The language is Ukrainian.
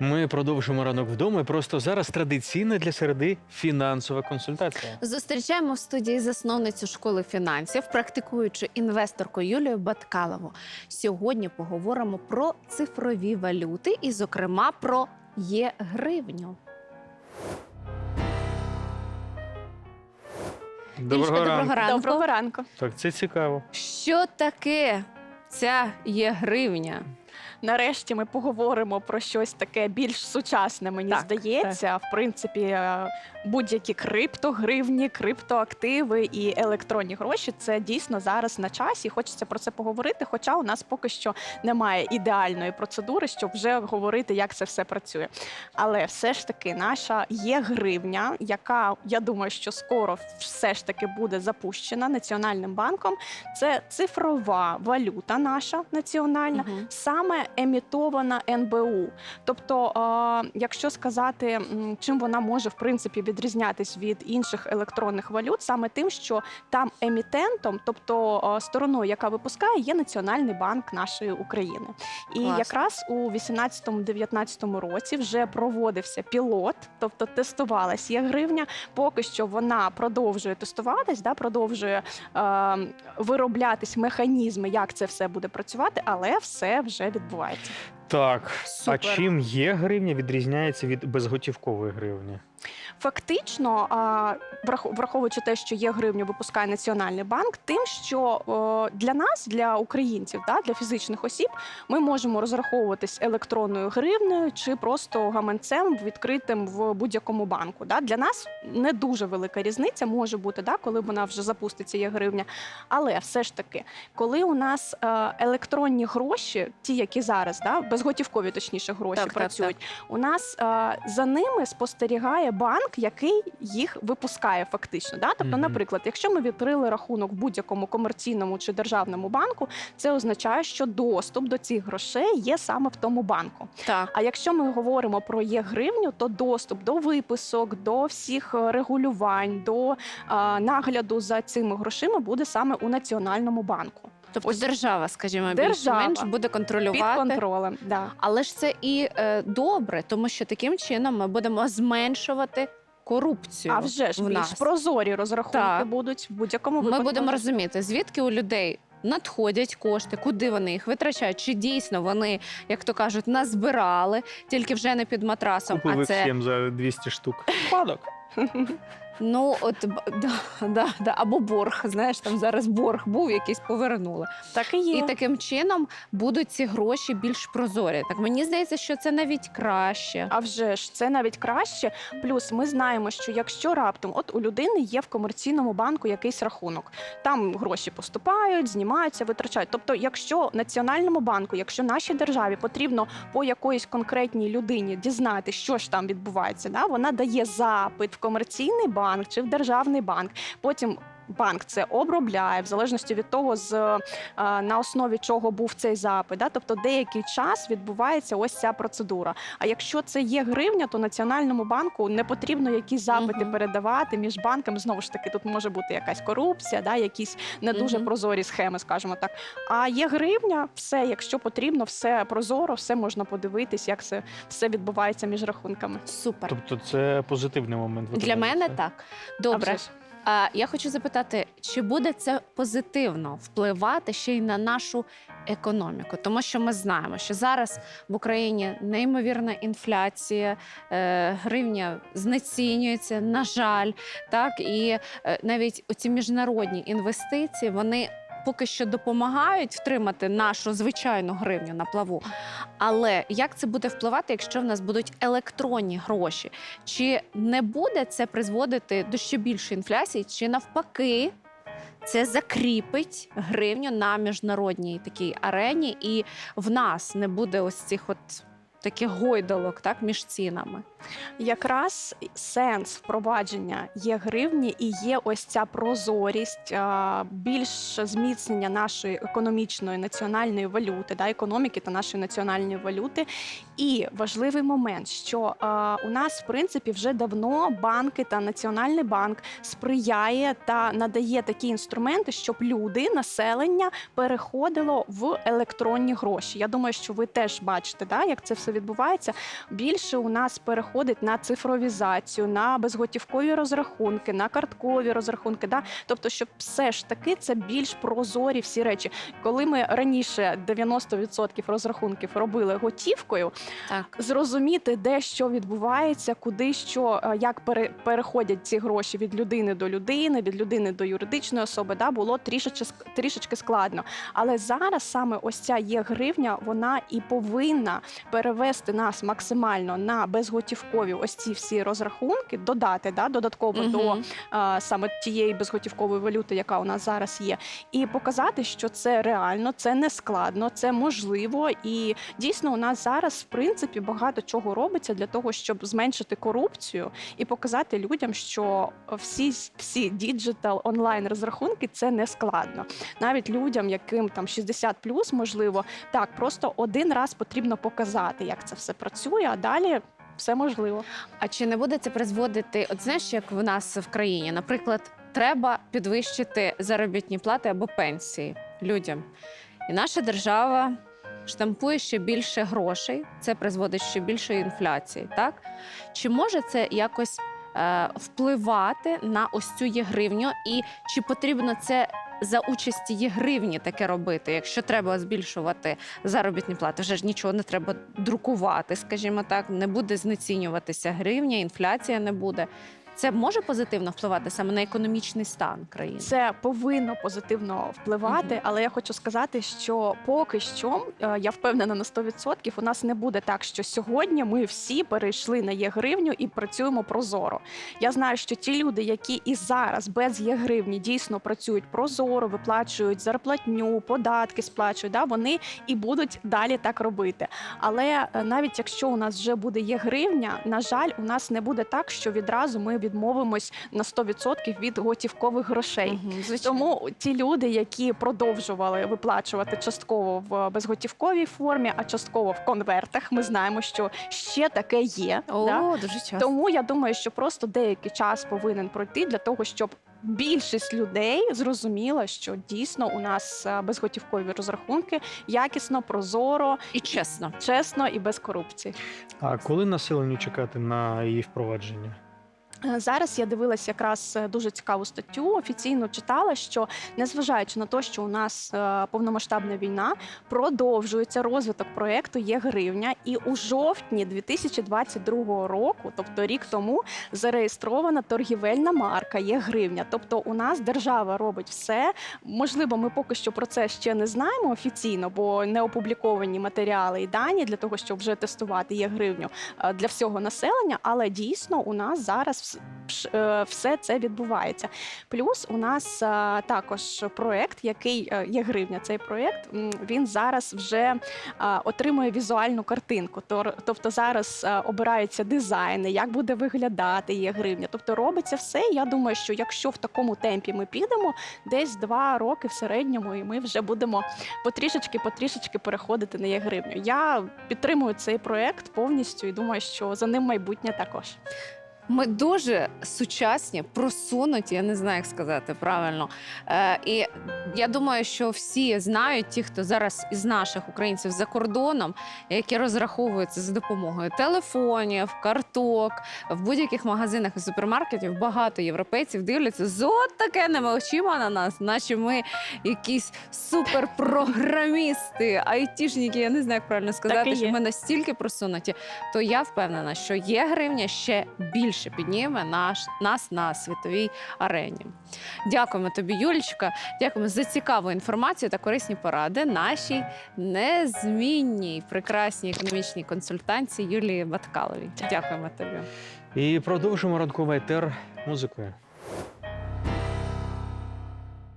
Ми продовжимо ранок вдома. і Просто зараз традиційна для середи фінансова консультація. Зустрічаємо в студії засновницю школи фінансів, практикуючу інвесторку Юлію Баткалову. Сьогодні поговоримо про цифрові валюти і, зокрема, про є-гривню. Доброго доброго ранку. ранку. Доброго ранку. Так, це цікаво. Що таке ця є-гривня? Нарешті ми поговоримо про щось таке більш сучасне. Мені Так, здається. В принципі, е, будь-які криптогривні, криптоактиви і електронні гроші це дійсно зараз на часі. Хочеться про це поговорити. Хоча у нас поки що немає ідеальної процедури, щоб вже говорити, як це все працює. Але все ж таки, наша є гривня, яка я думаю, що скоро все ж таки буде запущена національним банком. Це цифрова валюта наша національна. Мгм. саме емітована НБУ. Тобто, якщо сказати, чим вона може в принципі відрізнятись від інших електронних валют, саме тим, що там емітентом, тобто стороною, яка випускає, є Національний банк нашої України. І Класно. якраз у 18-19 році вже проводився пілот, тобто тестувалась є гривня. Поки що вона продовжує тестуватись, да, продовжує е, вироблятись механізми, як це все буде працювати, але все вже відбувається. Так, Супер. а чим є гривня відрізняється від безготівкової гривні? Фактично, враховуючи те, що є гривню, випускає Національний банк, тим, що для нас, для українців, для фізичних осіб, ми можемо розраховуватись електронною гривнею чи просто гаманцем відкритим в будь-якому банку. Для нас не дуже велика різниця може бути, коли вона вже запуститься, є гривня. Але все ж таки, коли у нас е, електронні гроші, ті, які зараз, безготівкові, точніше, гроші Так, так, працюють, у нас е, за ними спостерігає банк, який їх випускає фактично. Да? Тобто, наприклад, якщо ми відкрили рахунок в будь-якому комерційному чи державному банку, це означає, що доступ до цих грошей є саме в тому банку. Так. А якщо ми говоримо про є гривню, то доступ до виписок, до всіх е, регулювань, до е, нагляду за цими грошима буде саме у національному банку Тобто Ось держава, скажімо, держава більш-менш буде під контролювати. контролем. Да. Але ж це і е, добре, тому що таким чином ми будемо зменшувати корупцію. А вже ж в більш нас. прозорі розрахунки Так. будуть в будь-якому Ми будемо розуміти, звідки у людей надходять кошти, куди вони їх витрачають, чи дійсно вони, як то кажуть, назбирали, тільки вже не під матрасом. Купили а це всім за 200 штук. Падок. Ну от да, да, да, або борг. Знаєш, там зараз борг був, якийсь повернули. Так і є. І таким чином будуть ці гроші більш прозорі. Так мені здається, що це навіть краще. А вже ж це навіть краще. Плюс ми знаємо, що якщо раптом, от у людини є в комерційному банку якийсь рахунок, там гроші поступають, знімаються, витрачають. Тобто, якщо національному банку, якщо нашій державі потрібно по якоїсь конкретній людині дізнати, що ж там відбувається, да, вона дає запит комерційний банк чи в державний банк. Потім. Банк це обробляє в залежності від того, з е, на основі чого був цей запит. Да? Тобто деякий час відбувається ось ця процедура. А якщо це є гривня, то національному банку не потрібно якісь запити Мгм. передавати між банками. Знову ж таки, тут може бути якась корупція, да? якісь не дуже Мгм. прозорі схеми, скажімо так. А є гривня, все, якщо потрібно, все прозоро, все можна подивитись, як це все відбувається між рахунками. Супер. Тобто це позитивний момент. Для мене так. Добре. Я хочу запитати, чи буде це позитивно впливати ще й на нашу економіку? Тому що ми знаємо, що зараз в Україні неймовірна інфляція, е, гривня знецінюється, на жаль, так і е, навіть оці міжнародні інвестиції вони. Поки що допомагають втримати нашу звичайну гривню на плаву. Але як це буде впливати, якщо в нас будуть електронні гроші? Чи не буде це призводити до ще більшої інфляції, чи навпаки? Це закріпить гривню на міжнародній такій арені, і в нас не буде ось цих от таких гойдалок, так між цінами. Якраз сенс впровадження є гривні і є ось ця прозорість, більш зміцнення нашої економічної національної валюти, да, економіки та нашої національної валюти. І важливий момент, що у нас в принципі вже давно банки та Національний банк сприяє та надає такі інструменти, щоб люди, населення переходило в електронні гроші. Я думаю, що ви теж бачите, да, як це все все відбувається, більше у нас переходить на цифровізацію, на безготівкові розрахунки, на карткові розрахунки. Да? Тобто, щоб все ж таки це більш прозорі всі речі. Коли ми раніше 90% розрахунків робили готівкою, Так. зрозуміти, де що відбувається, куди що, е, як пере, переходять ці гроші від людини до людини, від людини до юридичної особи, да, було трішечки, трішечки складно. Але зараз саме ось ця є гривня, вона і повинна перевести нас максимально на безготівкові ось ці всі розрахунки, додати да, додатково до а, саме тієї безготівкової валюти, яка у нас зараз є, і показати, що це реально, це не складно, це можливо. І дійсно, у нас зараз в принципі багато чого робиться для того, щоб зменшити корупцію і показати людям, що всі всі діджитал онлайн розрахунки це не складно. Навіть людям, яким там 60 можливо, так просто один раз потрібно показати, як це все працює, а далі все можливо. А чи не буде це призводити? От знаєш, як в нас в країні, наприклад, треба підвищити заробітні плати або пенсії людям, і наша держава штампує ще більше грошей. Це призводить ще більшої інфляції. Так чи може це якось е, впливати на ось цю єгривню? І чи потрібно це? За участі є гривні таке робити, якщо треба збільшувати заробітні плати, вже ж нічого не треба друкувати, скажімо так, не буде знецінюватися гривня, інфляція не буде. Це може позитивно впливати саме на економічний стан країни. Це повинно позитивно впливати, Мгм. але я хочу сказати, що поки що е, я впевнена на 100%, у нас не буде так, що сьогодні ми всі перейшли на є-гривню і працюємо прозоро. Я знаю, що ті люди, які і зараз без є-гривні дійсно працюють прозоро, виплачують зарплатню, податки сплачують, да, вони і будуть далі так робити. Але е, навіть якщо у нас вже буде є-гривня, на жаль, у нас не буде так, що відразу ми відмовимось на 100% від готівкових грошей. Звичайно. Тому ті люди, які продовжували виплачувати частково в безготівковій формі, а частково в конвертах, ми знаємо, що ще таке є. О, да? дуже часто. Тому я думаю, що просто деякий час повинен пройти для того, щоб більшість людей зрозуміла, що дійсно у нас е, безготівкові розрахунки якісно, прозоро, І чесно. чесно і без корупції. А коли населенню чекати на її впровадження? Е, Зараз я дивилася якраз е, дуже цікаву статтю. Офіційно читала, що незважаючи на те, що у нас е, повномасштабна війна, продовжується розвиток проекту є гривня, і у жовтні 2022 року, тобто рік тому, зареєстрована торгівельна марка є гривня. Тобто, у нас держава робить все. Можливо, ми поки що про це ще не знаємо офіційно, бо не опубліковані матеріали і дані для того, щоб вже тестувати є гривню для всього населення, але дійсно у нас зараз все це відбувається. Плюс у нас е, також проект, який е, є гривня. Цей проект він зараз вже е, отримує візуальну картинку. Тобто зараз е, обираються дизайни, як буде виглядати є гривня. Тобто робиться все. Я думаю, що якщо в такому темпі ми підемо, десь два роки в середньому, і ми вже будемо потрішечки, потрішечки переходити на є гривню. Я підтримую цей проект повністю і думаю, що за ним майбутнє також. Ми дуже сучасні, просунуті, я не знаю, як сказати правильно. Е, і я думаю, що всі знають, ті, хто зараз із наших українців за кордоном, які розраховуються за допомогою телефонів, карток, в будь-яких магазинах і супермаркетів багато європейців дивляться з от такеними очима на нас, наче ми якісь суперпрограмісти, айтішники, я не знаю, як правильно сказати, що ми настільки просунуті, то я впевнена, що є гривня ще більше підніме наш нас на світовій арені. Дякуємо тобі, Юлічка. Дякуємо за цікаву інформацію та корисні поради нашій незмінній прекрасній економічній консультанці Юлії Баткаловій. Дякуємо тобі. І продовжимо ранковий етер музикою.